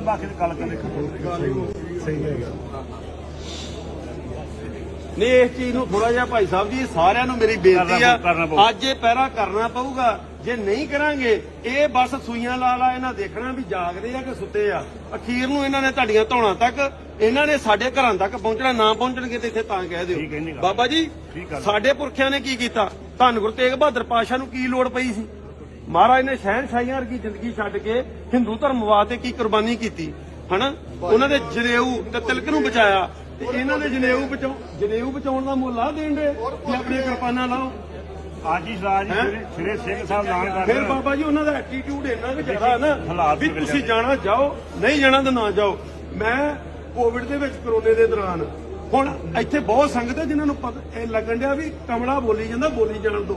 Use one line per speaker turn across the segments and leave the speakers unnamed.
ਬਾਕੀ ਦੀ ਗੱਲ ਕਰੇ
ਸਹੀ ਹੈਗਾ
ਨਹੀਂ ਇਸ ਚੀਜ਼ ਨੂੰ ਥੋੜਾ ਜਿਹਾ ਭਾਈ ਸਾਹਿਬ ਜੀ ਸਾਰਿਆਂ ਨੂੰ ਮੇਰੀ ਬੇਨਤੀ
ਕਰਨਾ
ਆ
ਪਊ।
ਅੱਜ ਇਹ ਪਹਿਰਾ ਕਰਨਾ ਪਊਗਾ। ਜੇ ਨਹੀਂ ਕਰਾਂਗੇ ਇਹ ਬਸ ਸੂਈਆਂ ਲਾ ਲਾ ਇਹਨਾਂ ਦੇਖਣਾ ਵੀ ਜਾਗਦੇ ਆ ਕਿ ਸੁੱਤੇ ਆ। ਅਖੀਰ ਨੂੰ ਇਹਨਾਂ ਨੇ ਤੁਹਾਡੀਆਂ ਧੌਣਾ ਤੱਕ ਇਹਨਾਂ ਨੇ ਸਾਡੇ ਘਰਾਂ ਤੱਕ ਪਹੁੰਚਣਾ ਨਾ ਪਹੁੰਚਣਗੇ ਤੇ ਇੱਥੇ ਤਾਂ ਕਹਿ
ਠੀਕ ਹੈ, ਨਹੀਂ
ਦਿਓ
ਗੱਲ।
ਬਾਬਾ ਜੀ
ਠੀਕ ਗੱਲ।
ਸਾਡੇ ਪੁਰਖਿਆਂ ਨੇ ਕੀ ਕੀਤਾ? ਧੰਨ ਗੁਰੂ ਤੇਗ ਬਹਾਦਰ ਪਾਸ਼ਾ ਨੂੰ ਕੀ ਲੋੜ ਪਈ ਸੀ? ਮਹਾਰਾਜ ਨੇ ਸ਼ਹਿਨਸ਼ਾਹੀਆਂ ਵਰਗੀ ਜ਼ਿੰਦਗੀ ਛੱਡ ਕੇ ਹਿੰਦੂ ਧਰਮ ਵਾਸਤੇ ਕੀ ਕੁਰਬਾਨੀ ਕੀਤੀ ਹਨਾ? ਉਹਨਾਂ ਦੇ ਜਨੇਊ ਤੇ ਤਿਲਕ ਨੂੰ ਬਚਾਇਆ ਤੇ ਇਹਨਾਂ ਦੇ ਜਨੇਊ ਬਚਾਉ ਜਨੇਊ ਬਚਾਉਣ ਦਾ ਮੁੱਲ ਆ ਦੇਣ ਦੇ? ਕਿ ਆਪਣੀਆਂ ਕਿਰਪਾਨਾਂ ਲਾਓ?
ਅੱਜ ਹੀ? ਸਰਾਜ ਸਵੇਰੇ ਸਿੰਘ ਸਾਹਿਬ ਐਲਾਨ ਕਰ
ਫਿਰ। ਬਾਬਾ ਜੀ ਉਹਨਾਂ ਦਾ ਐਟੀਟਿਊਡ ਇੰਨਾ ਕਿ ਜ਼ਿਆਦਾ ਨਾ ਵੀ ਤੁਸੀਂ। ਜਾਣਾ ਜਾਓ ਨਹੀਂ ਜਾਣਾ ਤਾਂ ਨਾ ਜਾਓ। ਮੈਂ ਕੋਵਿਡ ਦੇ ਵਿੱਚ ਕਰੋਨੇ ਦੇ ਦੌਰਾਨ ਹੁਣ ਇੱਥੇ ਬਹੁਤ ਸੰਗਤ ਹੈ ਜਿਨ੍ਹਾਂ ਨੂੰ ਪਤਾ ਇਹ ਲੱਗਣ ਡਿਆ ਵੀ ਕਮਲਾ ਬੋਲੀ ਜਾਂਦਾ ਬੋਲੀ ਜਾਣ ਤੋਂ।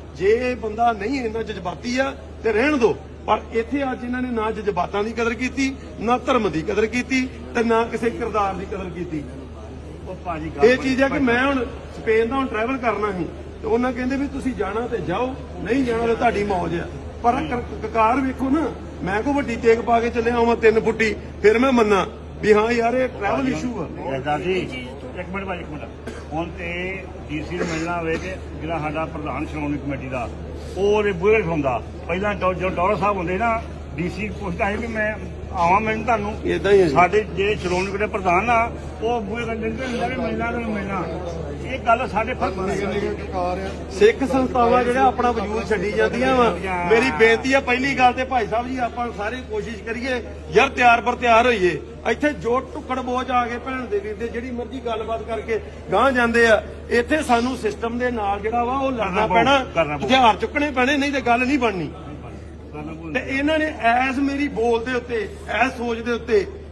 ਜੇ ਇਹ ਬੰਦਾ ਨਹੀਂ ਇੰਨਾ ਜਜ਼ਬਾਤੀ ਆ ਤੇ ਰਹਿਣ ਦਿਓ ਪਰ ਇੱਥੇ ਅੱਜ ਇਹਨਾਂ ਨੇ ਨਾ ਜਜ਼ਬਾਤਾਂ ਦੀ ਕਦਰ ਕੀਤੀ ਨਾ ਧਰਮ ਦੀ ਕਦਰ ਕੀਤੀ ਤੇ ਨਾ ਕਿਸੇ ਕਿਰਦਾਰ ਦੀ ਕਦਰ ਕੀਤੀ।
ਉਹ ਭਾਜੀ ਗੱਲ
ਇਹ ਚੀਜ਼ ਹੈ ਕਿ ਮੈਂ ਹੁਣ ਸਪੇਨ ਦਾ ਹੁਣ ਟਰੈਵਲ ਕਰਨਾ ਸੀ ਤੇ ਉਹਨਾਂ ਕਹਿੰਦੇ ਵੀ ਤੁਸੀਂ ਜਾਣਾ ਤੇ ਜਾਓ ਨਹੀਂ ਜਾਣਾ ਤੇ ਤੁਹਾਡੀ ਮੌਜ ਆ। ਪਰ ਕਕਾਰ ਵੇਖੋ ਨਾ ਮੈਂ ਕੋ ਵੱਡੀ ਤੇਗ ਪਾ ਕੇ ਚੱਲਿਆ ਹਾਂ ਤਿੰਨ ਫੁੱਟੀ ਫਿਰ ਮੈਂ ਮੰਨਾਂ ਵੀ ਹਾਂ ਯਾਰ ਇਹ ਟਰੈਵਲ ਇਸ਼ੂ ਆ।
ਜੀ ਇੱਕ ਮਿੰਟ ਭਾਜੀ ਇੱਕ ਮਿੰਟ। ਹੁਣ ਤੇ ਡੀਸੀ ਨੂੰ ਮਿਲਣਾ ਹੋਵੇ ਤੇ ਜਿਹੜਾ ਸਾਡਾ ਪ੍ਰਧਾਨ ਸ਼੍ਰੋਮਣੀ ਕਮੇਟੀ ਦਾ ਉਹ ਉਹਦੇ ਬੂਹੇ ਹੁੰਦਾ ਪਹਿਲਾਂ ਡੋ- ਜੋ ਡੋਰ ਸਾਹਿਬ ਹੁੰਦੇ ਨਾ ਡੀਸੀ ਪੁੱਛਦਾ ਹੈ ਵੀ ਮੈਂ ਆਵਾਂ ਮੈਨੂੰ ਤੁਹਾਨੂੰ।
ਇਦਾਂ ਹੀ ਹੈ ਜੀ।
ਸਾਡੇ ਜਿਹੜੇ ਸ਼੍ਰੋਮਣੀ ਕਮੇਟੀ ਦੇ ਪ੍ਰਧਾਨ ਆ ਉਹ ਕੰਡੇ ਤੇ ਹੁੰਦਾ ਵੀ ਮਿਲਣਾ ਤੇ ਮਿਲਣਾ। ਇਹ ਗੱਲ ਸਾਡੇ ਫ਼ਰਕ
ਸਿੱਖ ਸੰਸਥਾਵਾਂ ਜਿਹੜਾ ਆਪਣਾ ਵਜੂਦ ਛੱਡੀ ਜਾਂਦੀਆਂ ਵਾ। ਮੇਰੀ ਬੇਨਤੀ ਆ ਪਹਿਲੀ ਗੱਲ ਤੇ ਭਾਈ ਸਾਹਿਬ ਜੀ ਆਪਾਂ ਸਾਰੇ ਕੋਸ਼ਿਸ਼ ਕਰੀਏ ਯਾਰ ਤਿਆਰ ਪਰ ਤਿਆਰ ਹੋਈਏ। ਇੱਥੇ ਜੋ ਟੁੱਕੜ ਬੋਝ ਆ ਗਏ ਭੈਣ ਦੇ ਵੀਰ ਦੇ ਜਿਹੜੀ ਮਰਜ਼ੀ ਗੱਲਬਾਤ ਕਰਕੇ ਗਾਂ ਜਾਂਦੇ ਆ। ਇੱਥੇ ਸਾਨੂੰ ਸਿਸਟਮ ਦੇ ਨਾਲ ਜਿਹੜਾ ਵਾ ਉਹ ਲੜਨਾ ਪੈਣਾ। ਹਥਿਆਰ ਚੁੱਕਣੇ ਪੈਣੇ ਨਹੀਂ ਤੇ ਗੱਲ ਨਹੀਂ ਬਣਨੀ। ਤੇ ਇਹਨਾਂ ਨੇ ਐਸ ਮੇਰੀ ਬੋਲ ਦੇ ਉੱਤੇ ਐਸ ਸੋਚ ਦੇ ਉੱਤੇ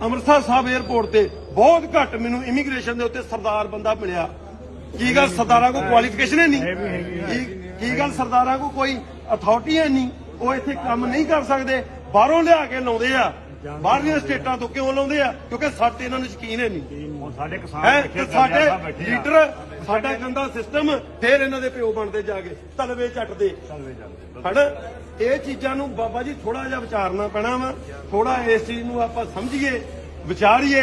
ਅੰਮ੍ਰਿਤਸਰ ਸਾਹਿਬ 에ਅਰਪੋਰਟ ਤੇ ਬਹੁਤ ਘੱਟ ਮੈਨੂੰ ਇਮੀਗ੍ਰੇਸ਼ਨ ਦੇ ਉੱਤੇ ਸਰਦਾਰ ਬੰਦਾ ਮਿਲਿਆ। ਕੀ ਗੱਲ ਸਰਦਾਰਾਂ ਕੋਲ ਕੁਆਲੀਫਿਕੇਸ਼ਨ ਹੈ ਨਹੀਂ? ਕੀ ਕੀ ਗੱਲ ਸਰਦਾਰਾਂ ਕੋਲ ਕੋਈ ਅਥਾਰਟੀ ਹੈ ਨਹੀਂ? ਉਹ ਇੱਥੇ ਕੰਮ ਨਹੀਂ ਕਰ ਸਕਦੇ। ਬਾਹਰੋਂ ਲਿਆ ਕੇ ਲਾਉਂਦੇ ਆ। ਬਾਹਰਲੀਆਂ ਸਟੇਟਾਂ ਤੋਂ ਕਿਉਂ ਲਾਉਂਦੇ ਆ? ਕਿਉਂਕਿ ਸਾਡੇ ਇਹਨਾਂ ਨੂੰ ਯਕੀਨ ਹੈ ਨਹੀਂ।
ਹੁਣ ਸਾਡੇ ਕਿਸਾਨ
ਤੇ
ਸਾਡੇ।
ਲੀਡਰ ਸਾਡਾ ਗੰਦਾ ਸਿਸਟਮ ਫੇਰ ਇਹਨਾਂ ਦੇ ਪਿਓ ਬਣਦੇ ਜਾ ਕੇ ਤਲਵੇ ਚੱਟਦੇ।
ਚੱਲਵੇ
ਹਨਾ? ਇਹ ਚੀਜ਼ਾਂ ਨੂੰ ਬਾਬਾ ਜੀ ਥੋੜਾ ਜਿਹਾ ਵਿਚਾਰਨਾ ਪੈਣਾ ਵਾ। ਥੋੜਾ ਇਸ ਚੀਜ਼ ਨੂੰ ਆਪਾਂ ਸਮਝੀਏ। ਵਿਚਾਰੀਏ।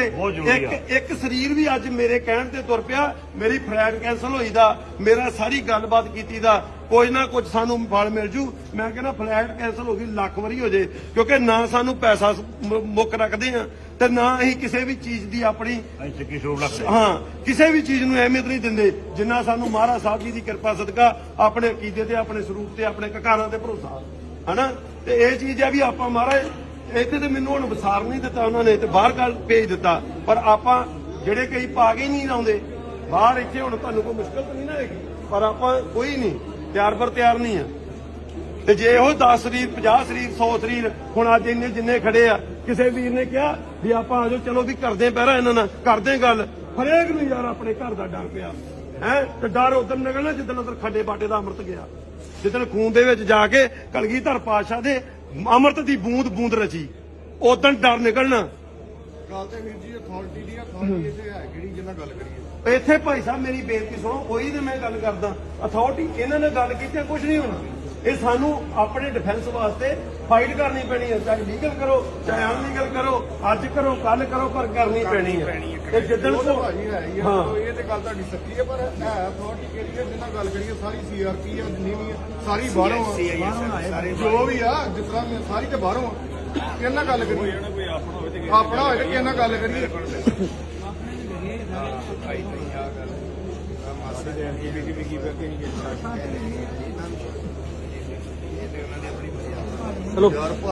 ਇੱਕ ਇੱਕ ਸਰੀਰ ਵੀ ਅੱਜ ਮੇਰੇ ਕਹਿਣ ਤੇ ਤੁਰ ਪਿਆ ਮੇਰੀ ਫਲਾਈਟ ਕੈਨਸਲ ਹੋਈ ਦਾ ਮੇਰਾ ਸਾਰੀ ਗੱਲਬਾਤ ਕੀਤੀ ਦਾ ਕੋਈ ਨਾ ਕੁਝ ਸਾਨੂੰ ਫਲ ਮਿਲ ਜੂ। ਮੈਂ ਕਹਿੰਦਾ ਫਲਾਈਟ ਕੈਨਸਲ ਹੋ ਗਈ ਲੱਖ ਵਾਰੀ ਹੋ ਜੇ ਕਿਉਂਕਿ ਨਾ ਸਾਨੂੰ ਪੈਸਾ ਮੁੱਕ ਰੱਖਦੇ ਆ ਤੇ ਨਾ ਅਸੀਂ ਕਿਸੇ ਵੀ ਚੀਜ਼ ਦੀ ਆਪਣੀ ਹਾਂ ਕਿਸੇ ਵੀ ਚੀਜ਼ ਨੂੰ ਅਹਿਮੀਅਤ ਨਹੀਂ ਦਿੰਦੇ ਜਿੰਨਾ ਸਾਨੂੰ ਮਹਾਰਾਜ ਸਾਹਿਬ ਜੀ ਦੀ ਕਿਰਪਾ ਸਦਕਾ ਆਪਣੇ ਅਕੀਦੇ ਤੇ ਆਪਣੇ ਸਰੂਪ ਤੇ ਆਪਣੇ ਕਕਾਰਾਂ ਤੇ ਭਰੋਸਾ ਹਨਾ? ਤੇ ਇਹ ਚੀਜ਼ ਆ ਵੀ ਆਪਾਂ ਮਹਾਰਾਜ ਇੱਥੇ ਤੇ ਮੈਨੂੰ ਹੁਣ ਵਿਸਾਰ ਨਹੀਂ ਦਿੱਤਾ ਉਹਨਾਂ ਨੇ ਤੇ ਬਾਹਰ ਕੱਲ ਭੇਜ ਦਿੱਤਾ। ਪਰ ਆਪਾਂ ਜਿਹੜੇ ਕਈ ਪਾ ਕੇ ਨਹੀਂ ਆਉਂਦੇ ਬਾਹਰ ਇੱਥੇ ਹੁਣ ਤੁਹਾਨੂੰ ਕੋਈ ਮੁਸ਼ਕਲ ਤਾਂ ਨਹੀਂ ਨਾ ਹੈਗੀ, ਪਰ ਆਪਾਂ ਕੋਈ ਨਹੀਂ, ਤਿਆਰ ਪਰ ਤਿਆਰ ਨਹੀਂ ਆ। ਤੇ ਜੇ ਉਹ 10 ਸਰੀਰ 50 ਸਰੀਰ 100 ਸਰੀਰ ਹੁਣ ਅੱਜ ਇੰਨੇ ਜਿੰਨੇ ਖੜੇ ਆ, ਕਿਸੇ ਵੀਰ ਨੇ ਕਿਹਾ ਵੀ ਆਪਾਂ ਆਜੋ ਚਲੋ ਵੀ ਕਰਦੇ ਪਹਿਰਾ ਇਹਨਾਂ ਨਾਲ, ਕਰਦੇ ਗੱਲ। ਹਰੇਕ ਨੂੰ ਯਾਰ ਆਪਣੇ ਘਰ ਦਾ ਡਰ ਪਿਆ। ਹੈ? ਤੇ ਡਰ ਉਦੋਂ ਨਿਕਲਣਾ ਜਿੱਦਣ ਉਧਰ ਖੱਡੇ ਬਾਟੇ ਦਾ ਅੰਮ੍ਰਿਤ ਗਿਆ। ਜਿੱਦਣ ਖੂਨ ਦੇ ਵਿੱਚ ਜਾ ਕੇ ਕਲਗੀਧਰ ਪਾਤਸ਼ਾਹ ਦੇ ਅੰਮ੍ਰਿਤ ਦੀ ਬੂੰਦ ਬੂੰਦ ਰਚੀ ਉਦੋਂ ਡਰ ਨਿਕਲਣਾ।
ਗੱਲ ਤੇ ਵੀਰ ਜੀ ਅਥਾਰਟੀ ਦੀ ਅਥਾਰਟੀ ਇੱਥੇ ਹੈ ਕਿਹੜੀ ਜਿਹਨਾਂ ਗੱਲ ਕਰੀਏ?
ਇੱਥੇ ਭਾਈ ਸਾਹਿਬ ਮੇਰੀ ਬੇਨਤੀ ਸੁਣੋ ਉਹੀ ਤੇ ਮੈਂ ਗੱਲ ਕਰਦਾ। ਅਥਾਰਟੀ ਇਹਨਾਂ ਨੇ ਗੱਲ ਕੀਤੀ ਕੁਝ ਨਹੀਂ ਹੋਣਾ। ਇਹ ਸਾਨੂੰ ਆਪਣੇ ਡਿਫੈਂਸ ਵਾਸਤੇ ਫਾਈਟ ਕਰਨੀ ਪੈਣੀ ਹੈ। ਚਾਹੇ ਲੀਗਲ ਕਰੋ ਚਾਹੇ ਅਨਲੀਗਲ ਕਰੋ ਅੱਜ ਕਰੋ ਕੱਲ ਕਰੋ ਪਰ ਕਰਨੀ ਪੈਣੀ ਹੈ। ਤੇ ਜਿੱਦਣ
ਤਾਂ
ਕੋ
ਭਾਜੀ ਹੈ ਆ। ਇਹ ਤੇ ਗੱਲ ਤੁਹਾਡੀ ਸੱਚੀ ਹੈ ਪਰ ਹੈ ਅਥਾਰਟੀ ਕਿਹੜੀ ਹੈ? ਜਿਹਨਾਂ ਗੱਲ ਕਰੀਏ ਸਾਰੀ ਸੀਆਰਪੀ ਆ ਜਿੰਨੀ ਵੀ ਆ ਸਾਰੀ ਬਾਹਰੋਂ ਆ। ਜੋ ਵੀ ਆ। ਜਿਸ ਤਰ੍ਹਾਂ ਵੀ ਆ, ਸਾਰੀ ਤੇ ਬਾਹਰੋਂ ਆ। ਕਿਹਨਾਂ ਗੱਲ ਕਰੀਏ? ਆਪਣਾ ਹੋਵੇ ਤੇ ਕਿਹਨਾਂ ਗੱਲ ਕਰੀਏ?
ਚਲੋ।